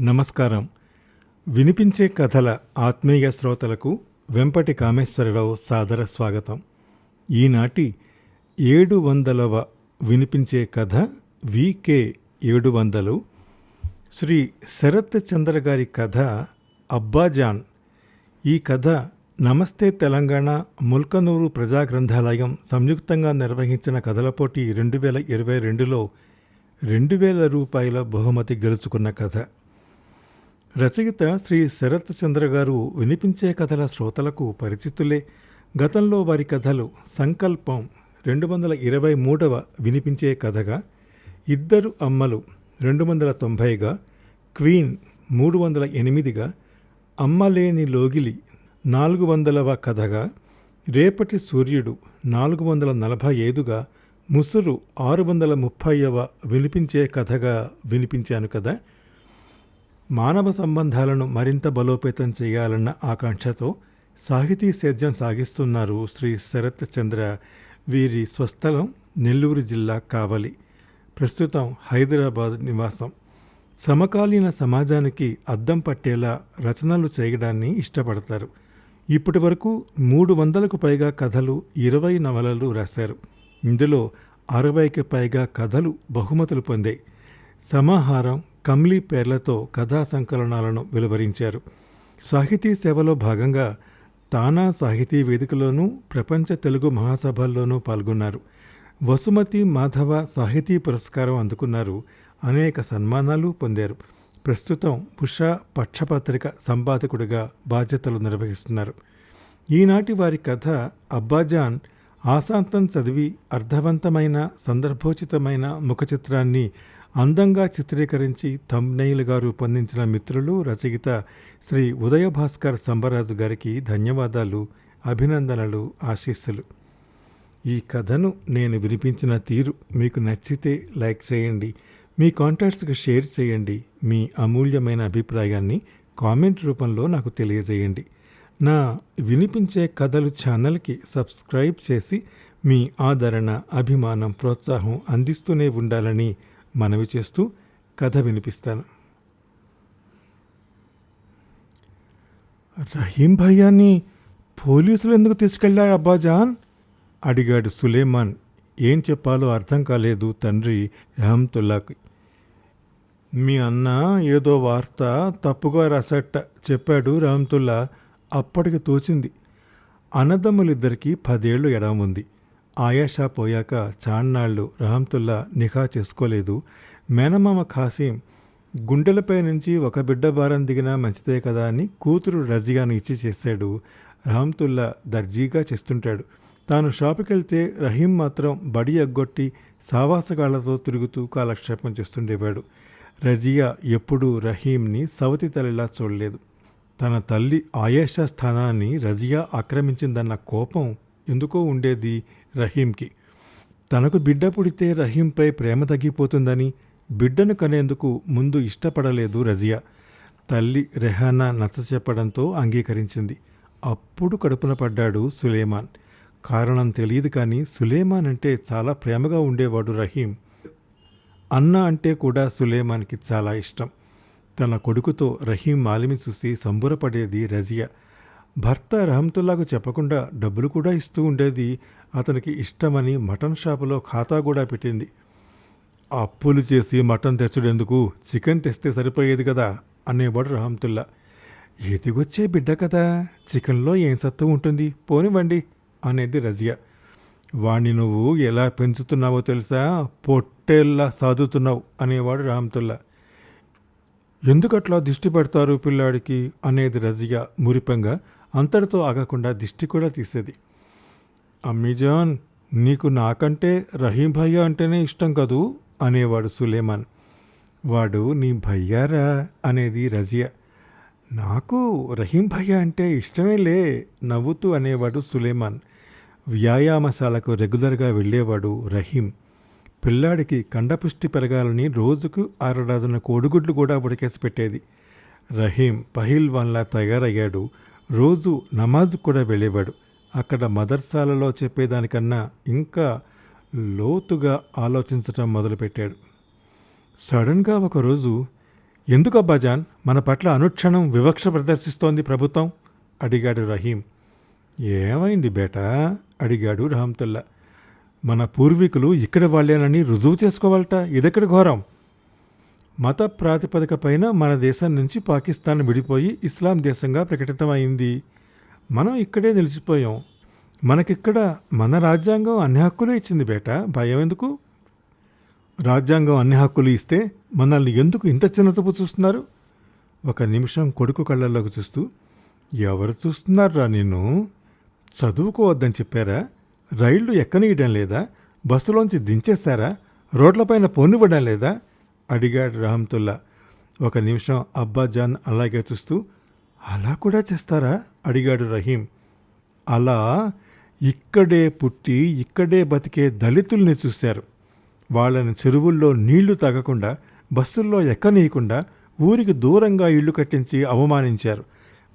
నమస్కారం. వినిపించే కథల ఆత్మీయ శ్రోతలకు వెంపటి కామేశ్వరరావు సాదర స్వాగతం. ఈనాటి ఏడు వందలవ వినిపించే కథ వికే ఏడు వందలు శ్రీ శరత్ చంద్ర గారి కథ అబ్బాజాన్ ఈ కథ నమస్తే తెలంగాణ ముల్కనూరు ప్రజా గ్రంథాలయం సంయుక్తంగా నిర్వహించిన కథల పోటీ రెండు వేల ఇరవై రెండులో రెండు వేల రూపాయల బహుమతి గెలుచుకున్న కథ. రచయిత శ్రీ శరత్ చంద్ర గారు వినిపించే కథల శ్రోతలకు పరిచితులే. గతంలో వారి కథలు సంకల్పం రెండు వందల ఇరవై మూడవ వినిపించే కథగా ఇద్దరు అమ్మలు రెండు వందల తొంభైగా క్వీన్ మూడు వందల ఎనిమిదిగా అమ్మలేని లోగిలి నాలుగు వందలవ కథగా రేపటి సూర్యుడు నాలుగు వందల నలభై ఐదుగా ముసురు ఆరు వందల ముప్పైవ వినిపించే కథగా వినిపించాను కదా. మానవ సంబంధాలను మరింత బలోపేతం చేయాలన్న ఆకాంక్షతో సాహితీ సేద్యం సాగిస్తున్నారు శ్రీ శరత్ చంద్ర వీరి స్వస్థలం నెల్లూరు జిల్లా కావలి. ప్రస్తుతం హైదరాబాద్ నివాసం. సమకాలీన సమాజానికి అద్దం పట్టేలా రచనలు చేయడాన్ని ఇష్టపడతారు. ఇప్పటి వరకు మూడు వందలకు పైగా కథలు ఇరవై నవలలు రాశారు. ఇందులో అరవైకి పైగా కథలు బహుమతులు పొందాయి. సమాహారం కమ్లీ పేర్లతో కథా సంకలనాలను వెలువరించారు. సాహితీ సేవలో భాగంగా తానా సాహితీ వేదికలోనూ ప్రపంచ తెలుగు మహాసభల్లోనూ పాల్గొన్నారు. వసుమతి మాధవ సాహితీ పురస్కారం అందుకున్నారు. అనేక సన్మానాలు పొందారు. ప్రస్తుతం ఉషా పక్షపత్రిక సంపాదకుడిగా బాధ్యతలు నిర్వహిస్తున్నారు. ఈనాటి వారి కథ అబ్బాజాన్ ఆశాంతం చదివి అర్థవంతమైన సందర్భోచితమైన ముఖచిత్రాన్ని అందంగా చిత్రీకరించి థంబ్నెయిల్గా రూపొందించిన మిత్రులు రచయిత శ్రీ ఉదయ భాస్కర్ సంబరాజు గారికి ధన్యవాదాలు అభినందనలు ఆశీస్సులు. ఈ కథను నేను వినిపించిన తీరు మీకు నచ్చితే లైక్ చేయండి మీ కాంటాక్ట్స్కి షేర్ చేయండి మీ అమూల్యమైన అభిప్రాయాన్ని కామెంట్ రూపంలో నాకు తెలియజేయండి. నా వినిపించే కథలు ఛానల్కి సబ్స్క్రైబ్ చేసి మీ ఆదరణ అభిమానం ప్రోత్సాహం అందిస్తూనే ఉండాలని మనవి చేస్తూ కథ వినిపిస్తాను. రహీం భయ్యాన్ని పోలీసులు ఎందుకు తీసుకెళ్ళారు అబ్బాజాన్ అడిగాడు సులేమాన్. ఏం చెప్పాలో అర్థం కాలేదు తండ్రి రహంతుల్లాకి. మీ అన్న ఏదో వార్త తప్పుగా రాసట్ట చెప్పాడు రహంతుల్లా. అప్పటికి తోచింది. అన్నదమ్ములిద్దరికీ పదేళ్ళు ఎడముంది ఆయాషా పోయాక చాన్నాళ్ళు రహంతుల్లా నిఖా చేసుకోలేదు. మేనమామ ఖాసీం గుండెలపై నుంచి ఒక బిడ్డ భారం దిగినా మంచిదే కదా అని కూతురు రజియాను ఇచ్చి చేశాడు. రహంతుల్లా దర్జీగా చేస్తుంటాడు. తాను షాపుకి వెళ్తే రహీం మాత్రం బడి ఎగ్గొట్టి సావాసగాళ్ళతో తిరుగుతూ కాలక్షేపం చేస్తుండేవాడు. రజియా ఎప్పుడూ రహీంని సవతి తల్లిలా చూడలేదు. తన తల్లి ఆయేషా స్థానాన్ని రజియా ఆక్రమించిందన్న కోపం ఎందుకో ఉండేది? రహీంకి. తనకు బిడ్డ పుడితే రహీంపై ప్రేమ తగ్గిపోతుందని బిడ్డను కనేందుకు ముందు ఇష్టపడలేదు రజియా. తల్లి రెహానా నచ్చ చెప్పడంతో అంగీకరించింది. అప్పుడు కడుపున పడ్డాడు సులేమాన్. కారణం తెలియదు కానీ సులేమాన్ అంటే చాలా ప్రేమగా ఉండేవాడు రహీం. అన్న అంటే కూడా సులేమాన్కి చాలా ఇష్టం. తన కొడుకుతో రహీం మాలిమి చూసి సంబురపడేది రజియా. భర్త రహంతుల్లాకు చెప్పకుండా డబ్బులు కూడా ఇస్తూ ఉండేది అతనికి ఇష్టమని మటన్ షాపులో ఖాతా కూడా పెట్టింది. అప్పులు చేసి మటన్ తెచ్చుడెందుకు చికెన్ తెస్తే సరిపోయేది కదా అనేవాడు రహంతుల్లా. ఎదిగొచ్చే బిడ్డ కదా చికెన్లో ఏం సత్తు ఉంటుంది? పోనివ్వండి అనేది రజియా. వాణ్ణి నువ్వు ఎలా పెంచుతున్నావో తెలుసా? పొట్టేల్లా సాదుతున్నావు అనేవాడు రామ్తుల్లా ఎందుకట్లా దిష్టి పెడతారు పిల్లాడికి? అనేది రజియా మురిపంగా అంతటితో ఆగకుండా దిష్టి కూడా తీసేది. అమ్మీజాన్ నీకు నాకంటే రహీం భయ్య అంటేనే ఇష్టం కదూ? అనేవాడు సులేమాన్. వాడు నీ భయ్యారా? అనేది రజియా. నాకు రహీం భయ్య అంటే ఇష్టమే లే నవ్వుతూ అనేవాడు సులేమాన్. వ్యాయామశాలకు రెగ్యులర్గా వెళ్ళేవాడు రహీం. పిల్లాడికి కండపుష్టి పెరగాలని రోజుకు ఆరు డజన కోడిగుడ్లు కూడా ఉడికేసి పెట్టేది. రహీం పహిల్వాన్లా తయారయ్యాడు. రోజు నమాజ్ కూడా వెళ్ళేవాడు. అక్కడ మదర్సాలలో చెప్పేదానికన్నా ఇంకా లోతుగా ఆలోచించటం మొదలుపెట్టాడు. సడన్గా ఒకరోజు ఎందుకు అబ్బాజాన్ మన పట్ల అనుక్షణం వివక్ష ప్రదర్శిస్తోంది ప్రభుత్వం? అడిగాడు రహీం. ఏమైంది బేటా? అడిగాడు రహంతుల్లా. మన పూర్వీకులు ఇక్కడ వాళ్ళేనని రుజువు చేసుకోవాలట ఇదెక్కడ ఘోరం? మత ప్రాతిపదిక పైన మన దేశం నుంచి పాకిస్తాన్ విడిపోయి ఇస్లాం దేశంగా ప్రకటితమైంది. మనం ఇక్కడే నిలిచిపోయాం. మనకిక్కడ మన రాజ్యాంగం అన్ని హక్కులు ఇచ్చింది బేట. భయం ఎందుకు? రాజ్యాంగం అన్ని హక్కులు ఇస్తే మనల్ని ఎందుకు ఇంత చిన్నచూపు చూస్తున్నారు? ఒక నిమిషం కొడుకు కళ్ళల్లోకి చూస్తూ ఎవరు చూస్తున్నారా నిన్ను? చదువుకోవద్దని చెప్పారా? రైళ్ళు ఎక్కనీయడం లేదా? బస్సులోంచి దించేశారా? రోడ్లపైన పొన్నివ్వడం లేదా? అడిగాడు రహంతుల్లా. ఒక నిమిషం అబ్బాజాన్ అలాగే చూస్తూ అలా కూడా చేస్తారా? అడిగాడు రహీం. అలా ఇక్కడే పుట్టి ఇక్కడే బతికే దళితుల్ని చూశారు. వాళ్ళని చెరువుల్లో నీళ్ళు తాగకుండా బస్సుల్లో ఎక్కనీయకుండా ఊరికి దూరంగా ఇళ్ళు కట్టించి అవమానించారు.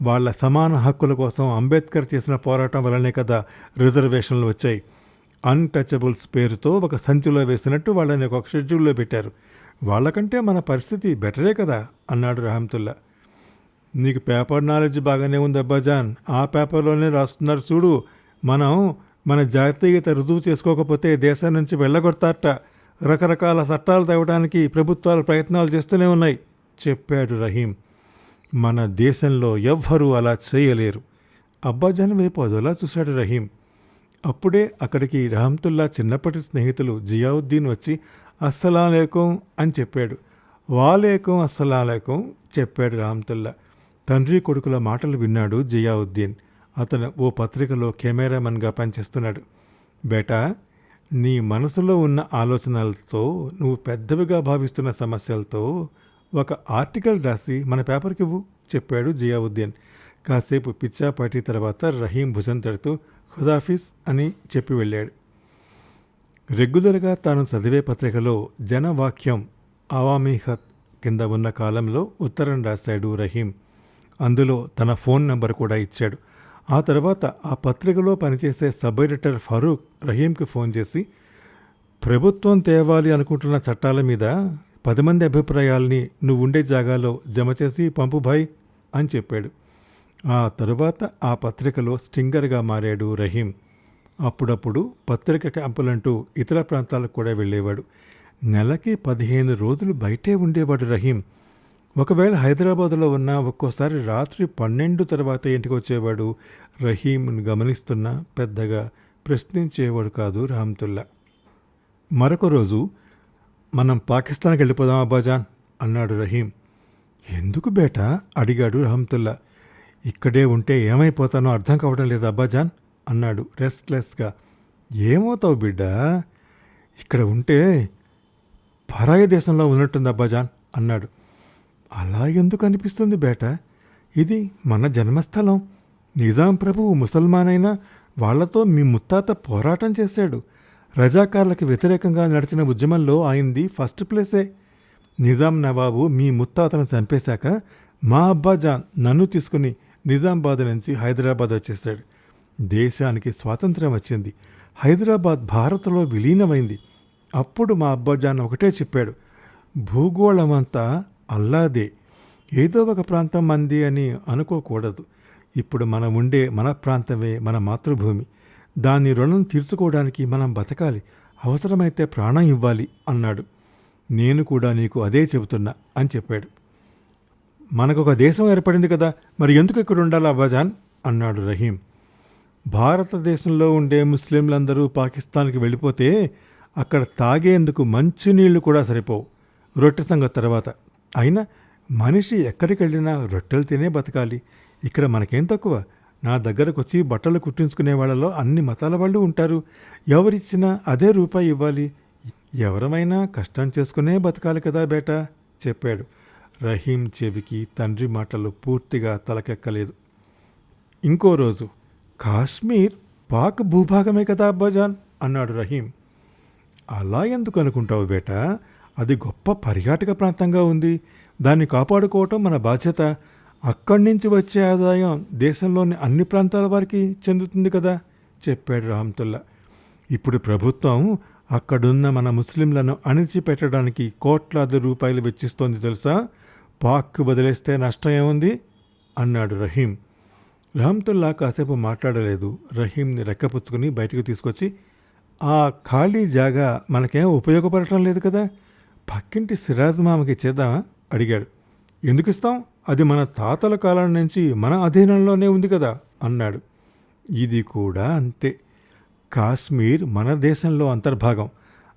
వాళ్ళ సమాన హక్కుల కోసం అంబేద్కర్ చేసిన పోరాటం వల్లనే కదా రిజర్వేషన్లు వచ్చాయి. అన్టచబుల్స్ పేరుతో ఒక సంచిలో వేసినట్టు వాళ్ళని ఒక షెడ్యూల్లో పెట్టారు. వాళ్ళకంటే మన పరిస్థితి బెటరే కదా అన్నాడు రహమతుల్లా. నీకు పేపర్ నాలెడ్జ్ బాగానే ఉంది అబ్బాజాన్ ఆ పేపర్లోనే రాస్తున్నారు చూడు. మనం మన జాతీయత రుజువు చేసుకోకపోతే దేశం నుంచి వెళ్ళగొడతారట. రకరకాల చట్టాలు తేవడానికి ప్రభుత్వాలు ప్రయత్నాలు చేస్తూనే ఉన్నాయి చెప్పాడు రహీం. మన దేశంలో ఎవ్వరూ అలా చేయలేరు. అబ్బాజాన్ వైపు అదోలా చూశాడు రహీం. అప్పుడే అక్కడికి రహమ్తుల్లా చిన్నప్పటి స్నేహితులు జియావుద్దీన్ వచ్చి అస్సలాలేకం అని చెప్పాడు. వాలేకం అస్సలాలేకం చెప్పాడు రామ్తుల్లా. తండ్రి కొడుకుల మాటలు విన్నాడు జియావుద్దీన్. అతను ఓ పత్రికలో కెమెరామెన్గా పనిచేస్తున్నాడు. బేటా నీ మనసులో ఉన్న ఆలోచనలతో నువ్వు పెద్దవిగా భావిస్తున్న సమస్యలతో ఒక ఆర్టికల్ రాసి మన పేపర్కి ఇవ్వు చెప్పాడు జియావుద్దీన్. కాసేపు పిచ్చాపాటి తర్వాత రహీం భుజం తడుతూ ఖుదాఫీస్ అని చెప్పి వెళ్ళాడు. రెగ్యులర్గా తాను చదివే పత్రికలో జనవాక్యం అవామీహత్ కింద ఉన్న కాలంలో ఉత్తరం రాశాడు రహీం. అందులో తన ఫోన్ నంబర్ కూడా ఇచ్చాడు. ఆ తర్వాత ఆ పత్రికలో పనిచేసే సబ్ ఎడిటర్ ఫరూక్ రహీంకి ఫోన్ చేసి ప్రభుత్వం తేవాలి అనుకుంటున్న చట్టాల మీద పది మంది అభిప్రాయాల్ని నువ్వు ఉండే జాగాలో జమ చేసి పంపు భాయ్ అని చెప్పాడు. ఆ తరువాత ఆ పత్రికలో స్టింగర్గా మారాడు రహీం. అప్పుడప్పుడు పత్రిక క్యాంపులంటూ ఇతర ప్రాంతాలకు కూడా వెళ్ళేవాడు. నెలకి పదిహేను రోజులు బయటే ఉండేవాడు రహీం. ఒకవేళ హైదరాబాదులో ఉన్న ఒక్కోసారి రాత్రి పన్నెండు తర్వాత ఇంటికి వచ్చేవాడు రహీంను గమనిస్తున్నా పెద్దగా ప్రశ్నించేవాడు కాదు రహమ్తుల్లా మరొక రోజు మనం పాకిస్తాన్కి వెళ్ళిపోదాం అబ్బాజాన్ అన్నాడు రహీం. ఎందుకు బేటా? అడిగాడు రహమ్తుల్లా ఇక్కడే ఉంటే ఏమైపోతానో అర్థం కావడం లేదు అబ్బాజాన్. అన్నాడు రెస్ట్లెస్గా. ఏమవుతావు బిడ్డ? ఇక్కడ ఉంటే పరాయ దేశంలో ఉన్నట్టుంది అబ్బాజాన్ అన్నాడు. అలా ఎందుకు అనిపిస్తుంది బేట? ఇది మన జన్మస్థలం. నిజాం ప్రభువు ముసల్మాన్ అయినా వాళ్ళతో మీ ముత్తాత పోరాటం చేశాడు. రజాకార్లకు వ్యతిరేకంగా నడిచిన ఉద్యమంలో ఆయనది ఫస్ట్ ప్లేసే. నిజాం నవాబు మీ ముత్తాతను చంపేశాక మా అబ్బాజాన్ నన్ను తీసుకుని నిజామాబాద్ నుంచి హైదరాబాద్ వచ్చేసాడు దేశానికి స్వాతంత్ర్యం వచ్చింది. హైదరాబాద్ భారత్లో విలీనమైంది. అప్పుడు మా అబ్బాజాన్ ఒకటే చెప్పాడు భూగోళమంతా అల్లాదే. ఏదో ఒక ప్రాంతం మంది అని అనుకోకూడదు. ఇప్పుడు మనం ఉండే మన ప్రాంతమే మన మాతృభూమి. దాని రుణం తీర్చుకోవడానికి మనం బతకాలి. అవసరమైతే ప్రాణం ఇవ్వాలి అన్నాడు. నేను కూడా నీకు అదే చెబుతున్నా అని చెప్పాడు. మనకొక దేశం ఏర్పడింది కదా మరి ఎందుకు ఇక్కడ ఉండాలి అబ్బాజాన్? అన్నాడు రహీం. భారతదేశంలో ఉండే ముస్లింలందరూ పాకిస్తాన్కి వెళ్ళిపోతే అక్కడ తాగేందుకు మంచినీళ్ళు కూడా సరిపోవు. రొట్టె సంగతి తర్వాత. అయినా మనిషి ఎక్కడికి వెళ్ళినా రొట్టెలు తినే బతకాలి. ఇక్కడ మనకేం తక్కువ? నా దగ్గరకు వచ్చి బట్టలు కుట్టించుకునే వాళ్ళలో అన్ని మతాల వాళ్ళు ఉంటారు. ఎవరిచ్చినా అదే రూపాయి ఇవ్వాలి. ఎవరమైనా కష్టం చేసుకునే బతకాలి కదా బేటా చెప్పాడు. రహీం చెవికి తండ్రి మాటలు పూర్తిగా తలకెక్కలేదు. ఇంకో రోజు కాశ్మీర్ పాక్ భూభాగమే కదా అబ్బాజాన్? అన్నాడు రహీం. అలా ఎందుకు అనుకుంటావు బేటా? అది గొప్ప పర్యాటక ప్రాంతంగా ఉంది. దాన్ని కాపాడుకోవటం మన బాధ్యత. అక్కడి నుంచి వచ్చే ఆదాయం దేశంలోని అన్ని ప్రాంతాల వారికి చెందుతుంది కదా చెప్పాడు రహమ్తుల్లా ఇప్పుడు ప్రభుత్వం అక్కడున్న మన ముస్లింలను అణిచిపెట్టడానికి కోట్లాది రూపాయలు వెచ్చిస్తోంది తెలుసా? పాక్ వదిలేస్తే నష్టం ఏముంది? అన్నాడు రహీం. రామ్తుల్లా కాసేపు మాట్లాడలేదు. రహీంని రెక్కపుచ్చుకుని బయటకు తీసుకొచ్చి ఆ ఖాళీ జాగా మనకేం ఉపయోగపడటం లేదు కదా? పక్కింటి సిరాజ్ మామకి ఇచ్చేద్దామా అడిగాడు. ఎందుకు ఇస్తాం అది మన తాతల కాలం నుంచి మన అధీనంలోనే ఉంది కదా? అన్నాడు. ఇది కూడా అంతే. కాశ్మీర్ మన దేశంలో అంతర్భాగం.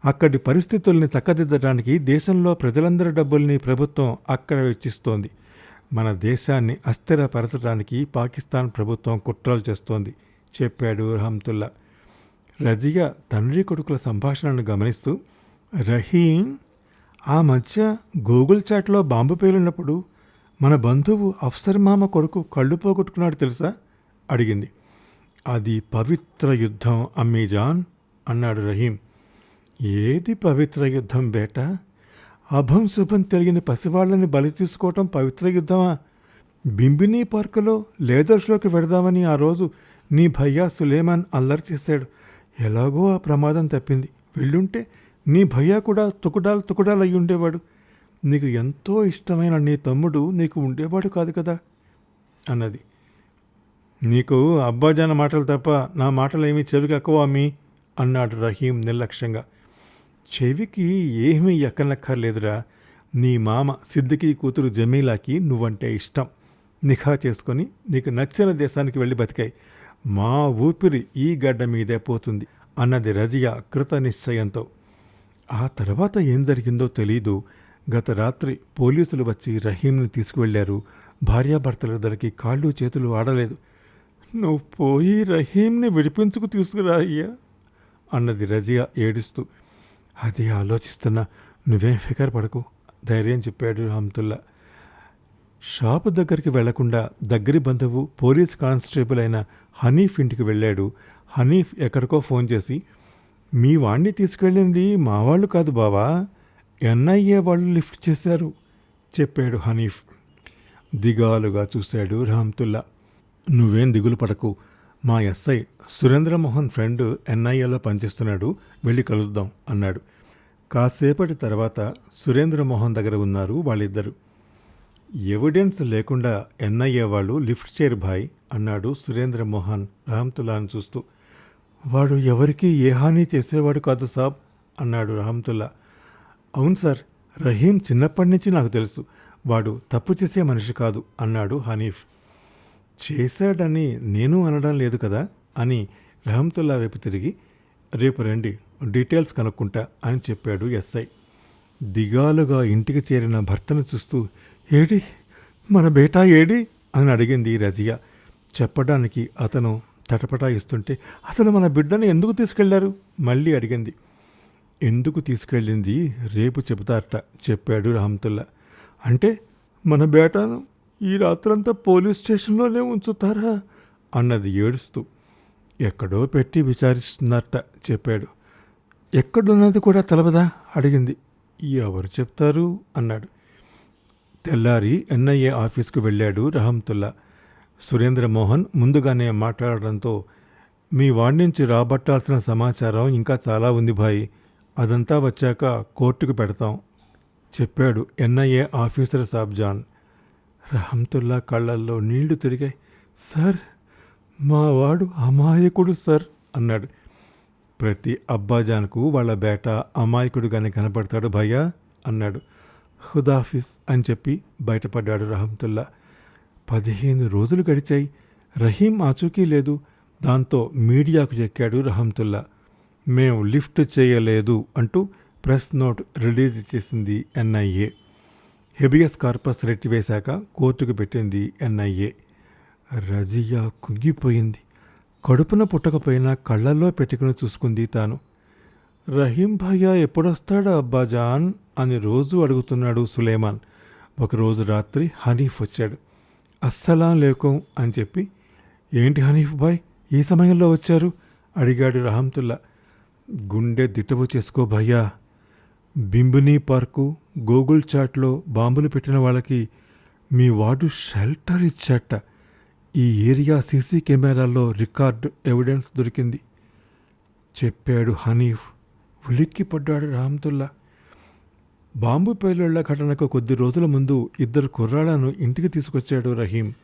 అక్కడి పరిస్థితుల్ని చక్కదిద్దడానికి దేశంలో ప్రజలందరి డబ్బుల్ని ప్రభుత్వం అక్కడ వెచ్చిస్తోంది. మన దేశాన్ని అస్థిరపరచడానికి పాకిస్తాన్ ప్రభుత్వం కుట్రలు చేస్తోంది చెప్పాడు రహమ్తుల్లా రజియా తండ్రి కొడుకుల సంభాషణను గమనిస్తూ రహీం ఆ మధ్య గూగుల్ చాట్లో బాంబు పేలినప్పుడు మన బంధువు అఫ్సర్ మామ కొడుకు కళ్ళు పోగొట్టుకున్నాడు తెలుసా? అడిగింది. అది పవిత్ర యుద్ధం అమ్మీజాన్ అన్నాడు రహీం. ఏది పవిత్ర యుద్ధం బేటా? అభం శుభం తెలియని పసివాళ్ళని బలి తీసుకోవటం పవిత్ర యుద్ధమా? బింబినీ పార్కులో లేదర్ షోకి వెడదామని ఆ రోజు నీ భయ్యా సులేమాన్ అల్లరి చేశాడు. ఎలాగో ఆ ప్రమాదం తప్పింది. వెళ్ళుంటే నీ భయ్యా కూడా తుకుడాలు తుకుడాలు అయి ఉండేవాడు. నీకు ఎంతో ఇష్టమైన నీ తమ్ముడు నీకు ఉండేవాడు కాదు కదా? అన్నది. నీకు అబ్బాజాన మాటలు తప్ప నా మాటలేమీ చెవికి ఎక్కువ అమ్మి? అన్నాడు రహీం నిర్లక్ష్యంగా. చెవికి ఏమీ ఎక్కనక్కర్లేదురా. నీ మామ సిద్దికి కూతురు జమీలాకి నువ్వంటే ఇష్టం. నిఖా చేసుకొని నీకు నచ్చిన దేశానికి వెళ్ళి బతికాయి. మా ఊపిరి ఈ గడ్డ మీదే పోతుంది అన్నది రజియా కృత నిశ్చయంతో. ఆ తర్వాత ఏం జరిగిందో తెలీదు. గత రాత్రి పోలీసులు వచ్చి రహీంని తీసుకువెళ్ళారు. భార్యాభర్తలిద్దరికి కాళ్ళు చేతులు ఆడలేదు. నువ్వు పోయి రహీంని విడిపించుకు తీసుకురా అయ్యా అన్నది రజియా ఏడుస్తూ. అది ఆలోచిస్తున్నా నువ్వేం ఫికర్ పడకు. ధైర్యం చెప్పాడు హమ్తుల్లా. షాపు దగ్గరికి వెళ్ళకుండా దగ్గరి బంధువు పోలీస్ కానిస్టేబుల్ అయిన హనీఫ్ ఇంటికి వెళ్ళాడు. హనీఫ్ ఎక్కడికో ఫోన్ చేసి మీ వాణ్ణి తీసుకెళ్ళింది మా వాళ్ళు కాదు బావా. ఎన్ఐఏ వాళ్ళు లిఫ్ట్ చేశారు చెప్పాడు హనీఫ్. దిగాలుగా చూశాడు రహమ్తుల్లా నువ్వేం దిగులు పడకు. మా ఎస్ఐ సురేంద్రమోహన్ ఫ్రెండ్ ఎన్ఐఏలో పనిచేస్తున్నాడు వెళ్ళి కలుద్దాం అన్నాడు. కాసేపటి తర్వాత సురేంద్రమోహన్ దగ్గర ఉన్నారు వాళ్ళిద్దరు. ఎవిడెన్స్ లేకుండా ఎన్ఐఏ వాళ్ళు లిఫ్ట్ చేయరు భాయ్ అన్నాడు సురేంద్రమోహన్ రహమ్తుల్లాను చూస్తూ. వాడు ఎవరికీ ఏ హాని చేసేవాడు కాదు సాబ్ అన్నాడు రహమ్తుల్లా అవును సార్ రహీం చిన్నప్పటి నుంచి నాకు తెలుసు. వాడు తప్పు చేసే మనిషి కాదు అన్నాడు హనీఫ్. చేశాడని నేను అనడం లేదు కదా అని రహమ్తుల్లా వైపు తిరిగి రేపు రండి డీటెయిల్స్ కనుక్కుంటా అని చెప్పాడు ఎస్ఐ. దిగాలుగా ఇంటికి చేరిన భర్తను చూస్తూ ఏడి? మన బేటా ఏడి? అని అడిగింది రజియా. చెప్పడానికి అతను తటపటాయిస్తుంటే అసలు మన బిడ్డను ఎందుకు తీసుకెళ్ళారు? మళ్ళీ అడిగింది. ఎందుకు తీసుకెళ్ళింది? రేపు చెబుతారట చెప్పాడు రహమతుల్లా అంటే మన బేటాను ఈ రాత్రంతా పోలీస్ స్టేషన్లోనే ఉంచుతారా? అన్నది ఏడుస్తూ. ఎక్కడో పెట్టి విచారిస్తున్నారట చెప్పాడు. ఎక్కడున్నది కూడా తెలవదా? అడిగింది. ఎవరు చెప్తారు? అన్నాడు. తెల్లారి ఎన్ఐఏ ఆఫీస్కు వెళ్ళాడు రహంతుల్లా. సురేంద్రమోహన్ ముందుగానే మాట్లాడడంతో మీ వాడి నుంచి రాబట్టాల్సిన సమాచారం ఇంకా చాలా ఉంది భాయ్. అదంతా వచ్చాక కోర్టుకు పెడతాం చెప్పాడు ఎన్ఐఏ ఆఫీసర్ సాబ్జాన్ రహంతుల్లా కళ్ళల్లో నీళ్ళు తిరిగాయి. సార్ మా వాడు అమాయకుడు సార్ అన్నాడు. ప్రతి అబ్బాజాన్కు వాళ్ళ బేట అమాయకుడుగానే కనపడతాడు భయ్యా అన్నాడు. హుదాఫిస్ అని చెప్పి బయటపడ్డాడు రహంతుల్లా. పదిహేను రోజులు గడిచాయి. రహీం ఆచూకీ లేదు. దాంతో మీడియాకు ఎక్కాడు రహంతుల్లా. మేము లిఫ్ట్ చేయలేదు అంటూ ప్రెస్ నోట్ రిలీజ్ చేసింది ఎన్ఐఏ. హెబియస్ కార్పస్ రెట్టివేశాక కోర్టుకు పెట్టింది ఎన్ఐఏ. రజియా కుంగిపోయింది. కడుపున పుట్టకపోయినా కళ్ళల్లో పెట్టుకుని చూసుకుంది తాను. రహీం భయ్యా ఎప్పుడొస్తాడా అబ్బాజాన్ అని రోజు అడుగుతున్నాడు సులేమాన్. ఒకరోజు రాత్రి హనీఫ్ వచ్చాడు. అస్సలాం లేకం అని చెప్పి ఏంటి హనీఫ్ బాయ్ ఈ సమయంలో వచ్చారు? అడిగాడు రహంతుల్లా. గుండె దిట్టవు చేసుకో భయ్యా. బింబినీ పార్కు గూగుల్ చాట్లో బాంబులు పెట్టిన వాళ్ళకి మీ వార్డు షెల్టర్ ఇచ్చట. ఈ ఏరియా సీసీ కెమెరాల్లో రికార్డ్ ఎవిడెన్స్ దొరికింది. చెప్పాడు హనీఫ్. ఉలిక్కిపడ్డాడు రామ్తుల్లా. బాంబు పేలుళ్ళ ఘటనకు కొద్ది రోజుల ముందు ఇద్దరు కుర్రాళ్ళను ఇంటికి తీసుకొచ్చాడు రహీం.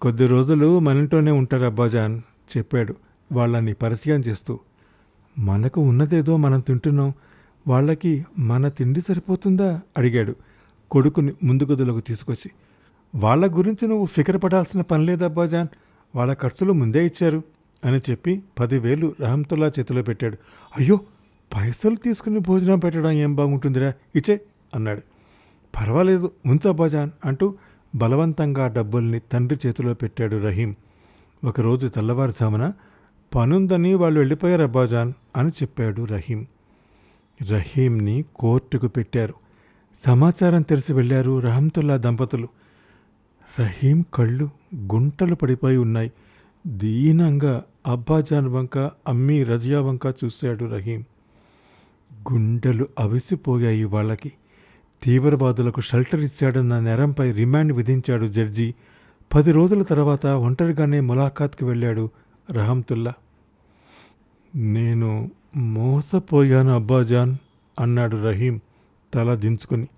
కొద్ది రోజులు మన ఇంట్లోనే ఉంటారు అబ్బాజాన్ చెప్పాడు. వాళ్ళని పరిచయం చేస్తూ. మనకు ఉన్నదేదో మనం తింటున్నాం. వాళ్ళకి మన తిండి సరిపోతుందా? అడిగాడు. కొడుకుని ముందు గదులకు తీసుకొచ్చి వాళ్ళ గురించి నువ్వు ఫికర్ పడాల్సిన పని లేదు అబ్బాజాన్ వాళ్ళ ఖర్చులు ముందే ఇచ్చారు అని చెప్పి పదివేలు రహంతుల్లా చేతిలో పెట్టాడు. అయ్యో పైసలు తీసుకుని భోజనం పెట్టడం ఏం బాగుంటుందిరా? ఇచ్చే అన్నాడు. పర్వాలేదు ఉంచు అంటూ బలవంతంగా డబ్బుల్ని తండ్రి చేతిలో పెట్టాడు రహీం. ఒకరోజు తెల్లవారుజామున పనుందని వాళ్ళు వెళ్ళిపోయారు అబ్బాజాన్ అని చెప్పాడు రహీం. రహీంని కోర్టుకు పెట్టారు. సమాచారం తెలిసి వెళ్ళారు రహంతుల్లా దంపతులు. రహీం కళ్ళు గుంటలు పడిపోయి ఉన్నాయి. దీనంగా అబ్బాజాన్ వంక అమ్మీ రజియా వంక చూశాడు రహీం. గుండెలు అవిసిపోయాయి వాళ్ళకి. తీవ్రవాదులకు షెల్టర్ ఇచ్చాడన్న నేరంపై రిమాండ్ విధించాడు జడ్జి. పది రోజుల తర్వాత ఒంటరిగానే ములాఖాత్కి వెళ్ళాడు రహంతుల్లా. నేను మోసపోయాను అబ్బాజాన్ అన్నాడు రహీం తల దించుకుని.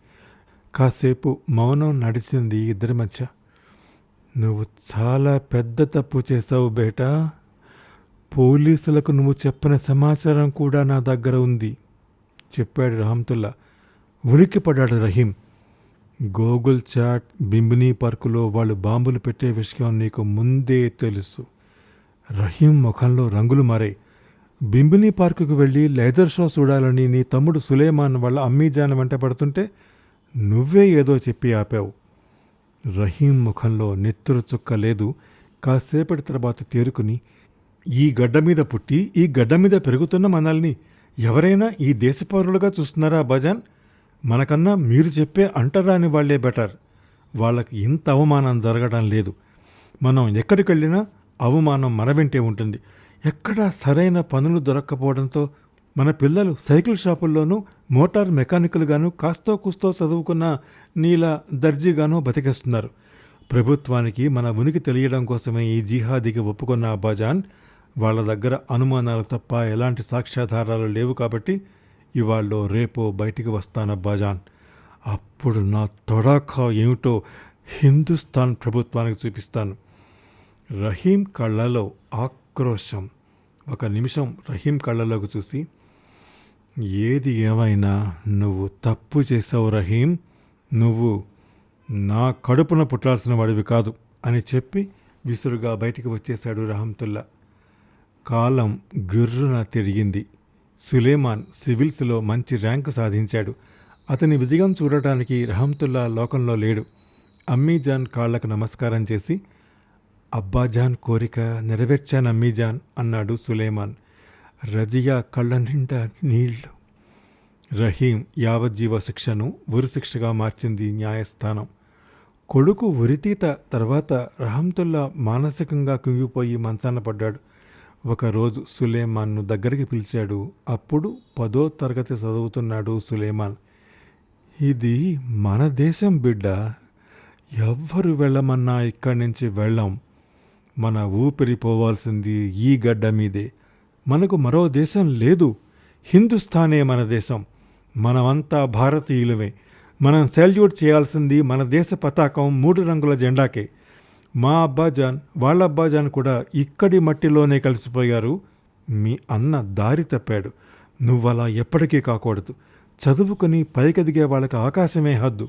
కాసేపు మౌనం నడిచింది ఇద్దరి మధ్య. నువ్వు చాలా పెద్ద తప్పు చేశావు బేటా. పోలీసులకు నువ్వు చెప్పిన సమాచారం కూడా నా దగ్గర ఉంది చెప్పాడు రహంతుల్లా. ఉలిక్కిపడ్డాడు రహీం. గోగుల్ చాట్ బింబినీ పార్కులో వాళ్ళు బాంబులు పెట్టే విషయం నీకు ముందే తెలుసు. రహీం ముఖంలో రంగులు మారాయి. బింబినీ పార్కుకు వెళ్ళి లేజర్ షో చూడాలని నీ తమ్ముడు సులేమాన్ వాళ్ళ అమ్మీజాన్ వెంట పడుతుంటే నువ్వే ఏదో చెప్పి ఆపావు. రహీం ముఖంలో నెత్తురు చుక్క లేదు. కాసేపటి తర్వాత తేరుకుని ఈ గడ్డ మీద పుట్టి ఈ గడ్డ మీద పెరుగుతున్న మనల్ని ఎవరైనా ఈ దేశ పౌరులుగా చూస్తున్నారా భజాన్? మనకన్నా మీరు చెప్పే అంటరాని వాళ్ళే బెటర్. వాళ్ళకి ఇంత అవమానం జరగడం లేదు. మనం ఎక్కడికి వెళ్ళినా అవమానం మన వెంటే ఉంటుంది. ఎక్కడా సరైన పనులు దొరక్కపోవడంతో మన పిల్లలు సైకిల్ షాపుల్లోనూ మోటార్ మెకానికల్గాను కాస్తో కూస్తో చదువుకున్న నీలా దర్జీగానో బతికేస్తున్నారు. ప్రభుత్వానికి మన ఉనికి తెలియడం కోసమే ఈ జిహాదీకి ఒప్పుకున్న అబ్బాజాన్ వాళ్ళ దగ్గర అనుమానాలు తప్ప ఎలాంటి సాక్ష్యాధారాలు లేవు కాబట్టి ఇవాళ్ళు రేపో బయటికి వస్తానబ్బాజాన్ అప్పుడు నా తొడాఖా ఏమిటో హిందుస్థాన్ ప్రభుత్వానికి చూపిస్తాను. రహీం కళ్ళలో ఆక్రోశం ఒక నిమిషం రహీం కళ్ళలోకి చూసి ఏది ఏమైనా నువ్వు తప్పు చేసావు రహీం. నువ్వు నా కడుపున పుట్టాల్సిన వాడివి కాదు అని చెప్పి విసురుగా బయటికి వచ్చేశాడు రహంతుల్లా. కాలం గిర్రున తిరిగింది. సులేమాన్ సివిల్స్లో మంచి ర్యాంకు సాధించాడు. అతని విజయం చూడటానికి రహంతుల్లా లోకంలో లేడు. అమ్మీజాన్ కాళ్ళకు నమస్కారం చేసి అబ్బాజాన్ కోరిక నెరవేర్చాను అమ్మీజాన్ అన్నాడు సులేమాన్. రజియా కళ్ళ నిండా నీళ్ళు. రహీం యావజ్జీవ శిక్షను ఉరిశిక్షగా మార్చింది న్యాయస్థానం. కొడుకు ఉరితీత తర్వాత రహంతుల్లా మానసికంగా కుంగిపోయి మంచాన పడ్డాడు. ఒకరోజు సులేమాన్ను దగ్గరికి పిలిచాడు. అప్పుడు పదో తరగతి చదువుతున్నాడు సులేమాన్. ఇది మన దేశం బిడ్డ. ఎవ్వరు వెళ్ళమన్నా ఇక్కడి నుంచి వెళ్ళం. మన ఊపిరి పోవాల్సింది ఈ గడ్డ మీదే. మనకు మరో దేశం లేదు. హిందుస్థానే మన దేశం. మనమంతా భారతీయులమే. మనం సెల్యూట్ చేయాల్సింది మన దేశ పతాకం మూడు రంగుల జెండాకే. మా అబ్బాజాన్ వాళ్ళ అబ్బాజాన్ కూడా ఇక్కడి మట్టిలోనే కలిసిపోయారు. మీ అన్న దారి తప్పాడు. నువ్వలా ఎప్పటికీ కాకూడదు. చదువుకుని పైకెదిగే వాళ్ళకి ఆకాశమే హద్దు.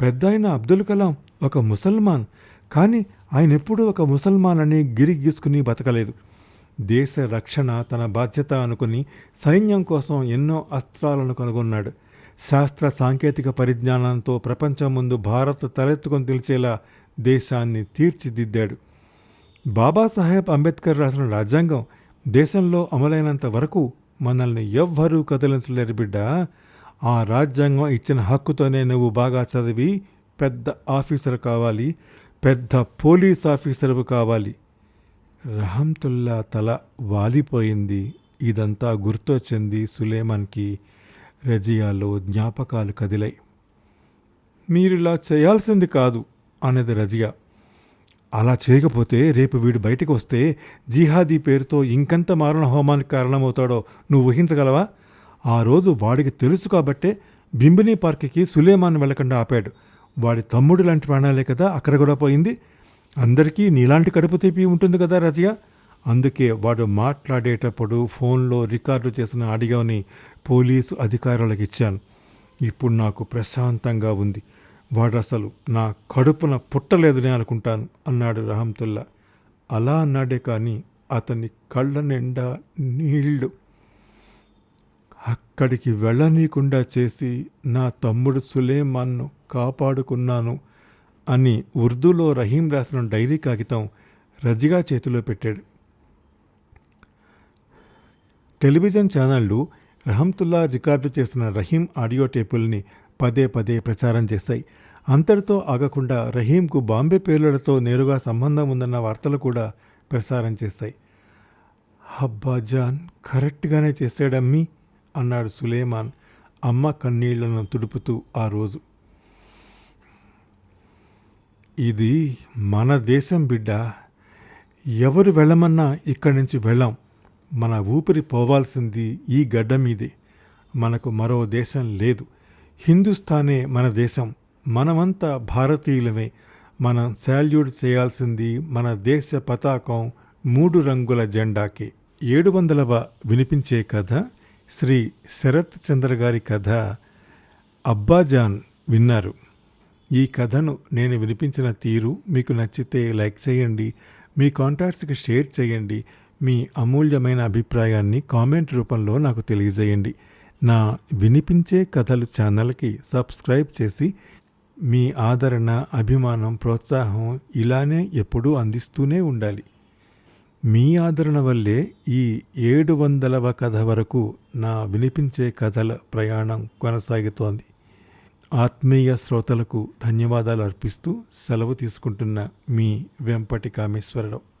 పెద్ద అబ్దుల్ కలాం ఒక ముసల్మాన్. కానీ ఆయన ఎప్పుడూ ఒక ముసల్మాన్ అని గిరిగీసుకుని బతకలేదు. దేశ రక్షణ తన బాధ్యత అనుకుని సైన్యం కోసం ఎన్నో అస్త్రాలను కనుగొన్నాడు. శాస్త్ర సాంకేతిక పరిజ్ఞానంతో ప్రపంచం ముందు భారత్ తలెత్తుకొని తెలిసేలా దేశాన్ని తీర్చిదిద్దాడు. బాబాసాహెబ్ అంబేద్కర్ రాసిన రాజ్యాంగం దేశంలో అమలైనంత వరకు మనల్ని ఎవ్వరూ కదిలించలేరు బిడ్డ. ఆ రాజ్యాంగం ఇచ్చిన హక్కుతోనే నువ్వు బాగా చదివి పెద్ద ఆఫీసర్ కావాలి. పెద్ద పోలీస్ ఆఫీసరు కావాలి. రహంతుల్లా తల వాలిపోయింది. ఇదంతా గుర్తొచ్చింది సులేమాన్కి. రజియాలో జ్ఞాపకాలు కదిలాయి. మీరిలా చేయాల్సింది కాదు అన్నది రజియా. అలా చేయకపోతే రేపు వీడు బయటకు వస్తే జిహాదీ పేరుతో ఇంకెంత మారణ హోమానికి కారణమవుతాడో నువ్వు ఊహించగలవా? ఆ రోజు వాడికి తెలుసు కాబట్టే బింబిని పార్క్కి సులేమాన్ వెళ్ళకుండా ఆపాడు. వాడి తమ్ముడు లాంటి ప్రాణాలే కదా అక్కడ కూడా పోయింది. అందరికీ నీలాంటి కడుపు తీపి ఉంటుంది కదా రజయ అందుకే వాడు మాట్లాడేటప్పుడు ఫోన్లో రికార్డు చేసిన ఆడియోని పోలీసు అధికారులకు ఇచ్చాను. ఇప్పుడు నాకు ప్రశాంతంగా ఉంది. వాడు అసలు నా కడుపున పుట్టలేదని అనుకుంటాను అన్నాడు రహంతుల్లా. అలా అన్నాడే కానీ అతని కళ్ళ నిండా నీళ్ళు. అక్కడికి వెళ్ళనీయకుండా చేసి నా తమ్ముడు సులేమాన్ను కాపాడుకున్నాను అని ఉర్దూలో రహీం రాసిన డైరీ కాగితం రజిగా చేతిలో పెట్టాడు. టెలివిజన్ ఛానళ్ళు రహంతుల్లా రికార్డు చేసిన రహీం ఆడియో టేపుల్ని పదే పదే ప్రచారం చేశాయి. అంతటితో ఆగకుండా రహీంకు బాంబే పేలుడతో నేరుగా సంబంధం ఉందన్న వార్తలు కూడా ప్రసారం చేశాయి. హబ్బాజాన్ కరెక్ట్గానే చేశాడమ్మి అన్నాడు సులేమాన్ అమ్మ కన్నీళ్ళను తుడుపుతూ ఆ రోజు. ఇది మన దేశం బిడ్డ. ఎవరు వెళ్ళమన్నా ఇక్కడి నుంచి వెళ్ళాం. మన ఊపిరి పోవాల్సింది ఈ గడ్డ మీదే. మనకు మరో దేశం లేదు. హిందుస్థానే మన దేశం. మనమంతా భారతీయులమే. మనం శాల్యూట్ చేయాల్సింది మన దేశ పతాకం మూడు రంగుల జెండాకి. ఏడు వందలవ వినిపించే కథ శ్రీ శరత్ చంద్ర గారి కథ అబ్బాజాన్ విన్నారు. ఈ కథను నేను వినిపించిన తీరు మీకు నచ్చితే లైక్ చేయండి మీ కాంటాక్ట్స్కి షేర్ చేయండి మీ అమూల్యమైన అభిప్రాయాన్ని కామెంట్ రూపంలో నాకు తెలియజేయండి. నా వినిపించే కథలు ఛానల్కి సబ్స్క్రైబ్ చేసి మీ ఆదరణ అభిమానం ప్రోత్సాహం ఇలానే ఎప్పుడూ అందిస్తూనే ఉండాలి. మీ ఆదరణ వల్లే ఈ ఏడు వందలవ కథ వరకు నా వినిపించే కథల ప్రయాణం కొనసాగుతోంది. ఆత్మీయ శ్రోతలకు ధన్యవాదాలు అర్పిస్తూ సెలవు తీసుకుంటున్న మీ వెంపటి కామేశ్వరరావు.